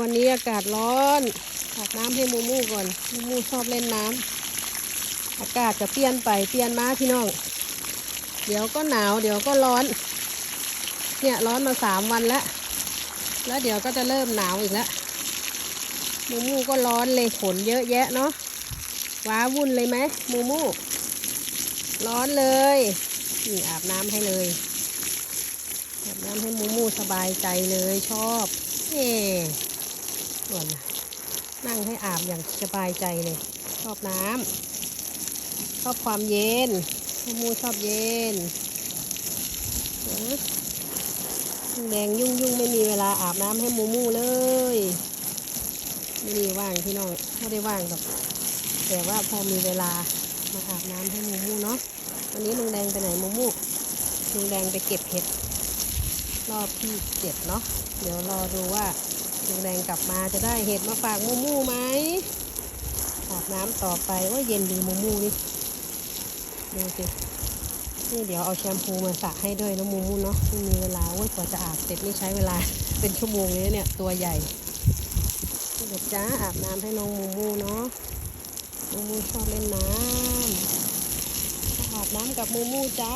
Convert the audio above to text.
วันนี้อากาศร้อนอาบน้ำให้มูมูก่อน มูมูชอบเล่นน้ำอากาศจะเปลี่ยนไปเปลี่ยนมาพี่น้อง เดี๋ยวก็หนาว เดี๋ยวก็ร้อน เนี่ยร้อนมาสามวันแล้ว แล้วเดี๋ยวก็จะเริ่มหนาวอีกแล้วมูมูก็ร้อนเลยขนเยอะแยะเนาะว้าวุ่นเลยไหมมูมู ร้อนเลยนี่อาบน้ำให้เลยอาบน้ำให้มูมูสบายใจเลยชอบ เอ่ส่วนนั่งให้อาบอย่างสบายใจเลย ชอบน้ำชอบความเย็นมูมูชอบเย็นแดงยุ่งยุ่งไม่มีเวลาอาบน้ำให้มูมูเลย ไม่มีว่างพี่น้องไม่ได้ว่างหรอกแต่ว่าพอมีเวลามาอาบน้ำให้มูมูเนาะวันนี้ลุงแดงไปไหนมูมูลุงแดงไปเก็บเห็ด รอบที่เจ็ดเนาะเดี๋ยวรอดูว่าลุงแดงกลับมาจะได้เห็ดมาฝากมูมูไหมอาบน้ำต่อไปว่าเย็นดีมูมูนี่ดูสินี่เดี๋ยวเอาแชมพูมาสระให้ด้วยนะมูมูเนาะไม่มีเวลาโอ้ยกว่าจะอาบเสร็จนี่ใช้เวลาเป็นชั่วโมงเลยเนี่ยตัวใหญ่เดี๋ยวจ้าอาบน้ำให้น้องมูมูเนาะมูมูชอบเล่นน้ำอาบน้ำกับมูมูจ้า